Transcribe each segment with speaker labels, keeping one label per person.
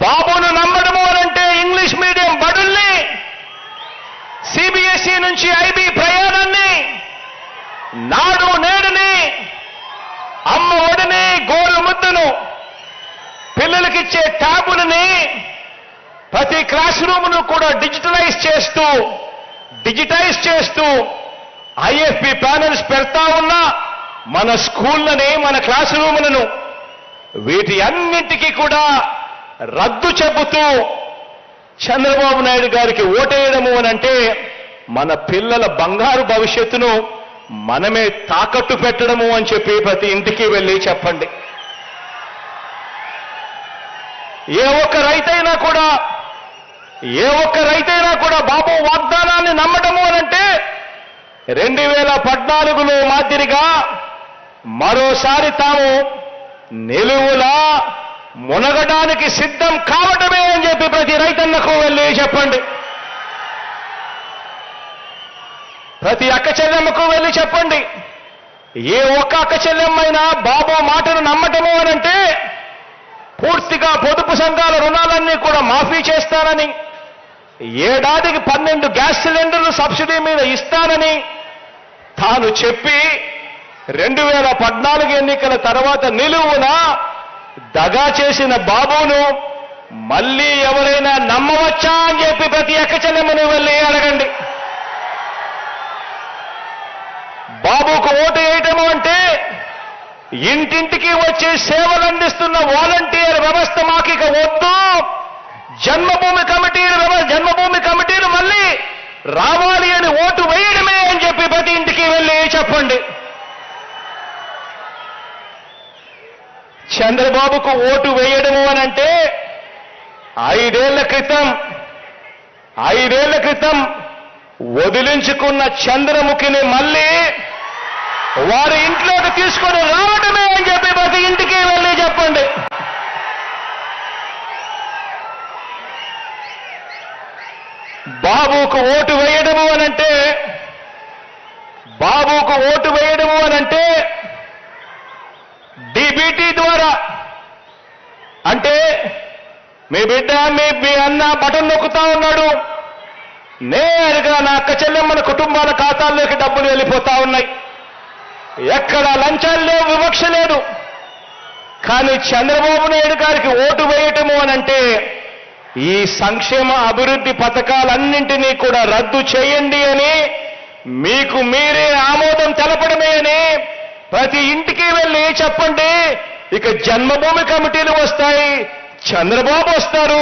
Speaker 1: బాబును నమ్మడము అనంటే ఇంగ్లీష్ మీడియం బడుల్ని సిబిఎస్ఈ నుంచి ఐబీ ప్రయాణాన్ని నాడు నేడుని అమ్మ ఒడిని గోరు ముద్దును పిల్లలకిచ్చే ట్యాబులని ప్రతి క్లాస్ రూమ్ను కూడా డిజిటలైజ్ చేస్తూ డిజిటైజ్ చేస్తూ ఐఎఫ్పి ప్యానల్స్ పెడతా ఉన్నా మన స్కూళ్ళని మన క్లాస్ రూములను వీటి అన్నింటికీ కూడా రద్దు చెబుతూ చంద్రబాబు నాయుడు గారికి ఓటేయడము అని అంటే మన పిల్లల బంగారు భవిష్యత్తును మనమే తాకట్టు పెట్టడము అని చెప్పి ప్రతి ఇంటికి వెళ్ళి చెప్పండి. ఏ ఒక్క రైతైనా కూడా ఏ ఒక్క రైతైనా కూడా బాబు వాగ్దానాన్ని నమ్మటము అనంటే రెండు వేల పద్నాలుగులో మాదిరిగా మరోసారి తాము నిలువులా మునగడానికి సిద్ధం కావటమే అని చెప్పి ప్రతి రైతన్నకు వెళ్ళి చెప్పండి. ప్రతి అక్క చెల్లెమ్మకు వెళ్ళి చెప్పండి. ఏ ఒక్క అక్క చెల్లెమ్మైనా బాబు మాటను నమ్మటము అనంటే పూర్తిగా పొదుపు సంఘాల రుణాలన్నీ కూడా మాఫీ చేస్తానని ఏడాదికి పన్నెండు గ్యాస్ సిలిండర్లు సబ్సిడీ మీద ఇస్తానని తాను చెప్పి రెండు వేల పద్నాలుగు ఎన్నికల తర్వాత నిలువున దగా చేసిన బాబును మళ్ళీ ఎవరైనా నమ్మవచ్చా అని చెప్పి ప్రతి ఎక్కచెల్లెమ్మని వెళ్ళి అడగండి. బాబుకు ఓటు వేయటము అంటే ఇంటింటికి వచ్చి సేవలు అందిస్తున్న వాలంటీర్ వ్యవస్థ మాకిక వద్దు. జన్మభూమి కమిటీలు జన్మభూమి కమిటీలు మళ్ళీ రావాలి అని ఓటు వేయడమే అని చెప్పి ప్రతి ఇంటికి వెళ్ళి చెప్పండి చంద్రబాబుకు ఓటు వేయడము అని అంటే ఐదేళ్ళ క్రితం ఐదేళ్ళ క్రితం వదిలించుకున్న చంద్రముఖిని మళ్ళీ వారి ఇంట్లోకి తీసుకొని రావటమే అని చెప్పి ప్రతి ఇంటికి వెళ్ళి చెప్పండి. బాబుకు ఓటు వేయడము అనంటే బాబుకు ఓటు వేయడము అనంటే డిబిటీ ద్వారా అంటే మీ బిడ్డ మీ మీ అన్న బటన్ నొక్కుతా ఉన్నాడు. నేరుగా నా అక్క చెల్లెమ్మల కుటుంబాల ఖాతాల్లోకి డబ్బులు వెళ్ళిపోతా ఉన్నాయి. ఎక్కడ లంచాలు లేవు వివక్ష లేదు. కానీ చంద్రబాబు నాయుడు గారికి ఓటు వేయటము అనంటే ఈ సంక్షేమ అభివృద్ధి పథకాలన్నింటినీ కూడా రద్దు చేయండి అని మీకు మీరే ఆమోదం తెలపడమే అని ప్రతి ఇంటికి వెళ్ళి చెప్పండి. ఇక జన్మభూమి కమిటీలు వస్తాయి. చంద్రబాబు వస్తారు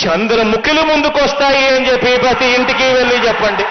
Speaker 1: చంద్రముఖులు ముందుకు వస్తాయి అని చెప్పి ప్రతి ఇంటికి వెళ్ళి చెప్పండి.